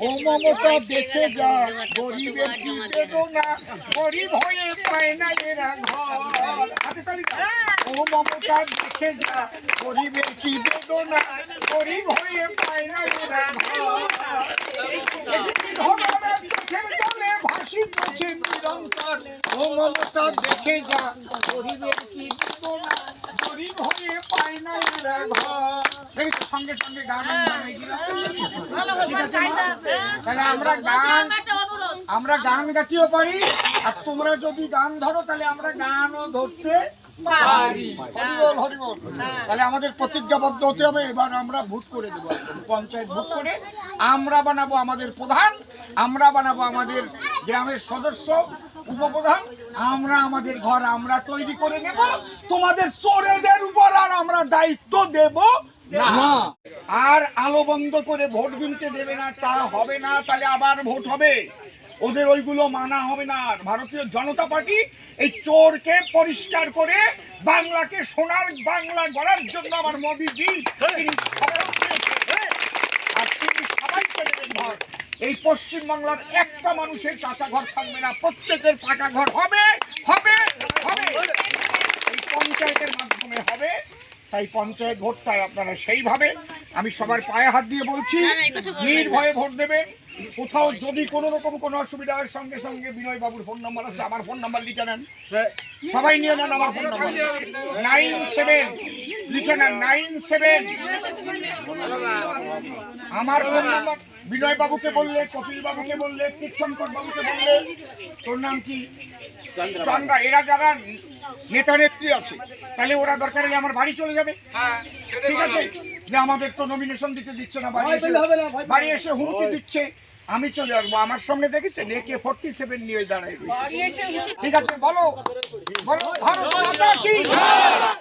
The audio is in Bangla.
ও দেখে যা, গরিবের কি বেদনা গরিব হয়ে পায় না এরা ঘর হাতে তালি। ও দেখে যা, গরিবের কি বেদনা গরিব হয়ে পায় না এরা ঘর চোখের জলে মমতা দেখে যা গরিবের কি বেদনা গরিব হয়ে পায় না ঘর সঙ্গে সঙ্গে গান? তাহলে আমরা গান আমরা গান গাইতেও পারি আর তোমরা যদি গান ধরো তাহলে আমরা গানও ধরতে তাহলে আমাদের প্রতিজ্ঞাবদ্ধ হতে হবে এবার আমরা ভোট করে দেবো পঞ্চায়েত ভোট করে আমরা বানাবো আমাদের প্রধান আমরা বানাবো আমাদের গ্রামের সদস্য উপপ্রধান আমরা আমাদের ঘর আমরা তৈরি করে নেব। তোমাদের চোরেদের উপর আর আমরা দায়িত্ব দেব না। আর আলো বন্ধ করে ভোট কিনতে দেবে না তা হবে না তাহলে আবার ভোট হবে। ওদের ওইগুলো মানা হবে না। আর ভারতীয় জনতা পার্টি এই চোরকে পরিষ্কার করে বাংলাকে সোনার বাংলা গড়ার জন্য আমার মোদিজি তিনি শপথ নিয়েছেন। আর তিনি সবাইকে দেবেন ঘর এই পশ্চিম বাংলার একটা মানুষের কাঁচা ঘর থাকবে না প্রত্যেকের পাকা ঘর হবে হবে হবে। এই পঞ্চায়েতের মাধ্যমে হবে তাই পঞ্চায়েত ভোটটায় আপনারা সেইভাবে আমি সবার পায়ে হাত দিয়ে বলছি নির্ভয়ে ভোট দেবেন। কোথাও যদি কোনো রকম কোনো অসুবিধা হয় সঙ্গে সঙ্গে বিনয় বাবুর ফোন নাম্বার আছে আমার ফোন নাম্বার লিখে নেন সবাই নিয়ে নেন আমার ফোন নাম্বার। নাইন সেভেন লিখে নেন নাইন সেভেন। আমার ফোন নাম্বার বিনয় বাবুকে বললে কপিল বাবুকে বললে কীর্তনকর বাবুকে বললে তোর নাম কি? চন্দ্রা। এরা যারা নেতা নেত্রী আছে তাহলে ওরা দরকার হলে আমার বাড়ি চলে যাবে। ঠিক আছে? যে আমাদের তো নমিনেশন দিতে দিচ্ছে না বাড়ি এসে বাড়ি এসে হুমকি দিচ্ছে। আমি চলে আসব। আমার সামনে দেখেছেন? একে ফোর্টি সেভেন নিয়ে দাঁড়ায় রয়েছে। ঠিক আছে বলো। বলো ভারত মাতা কি?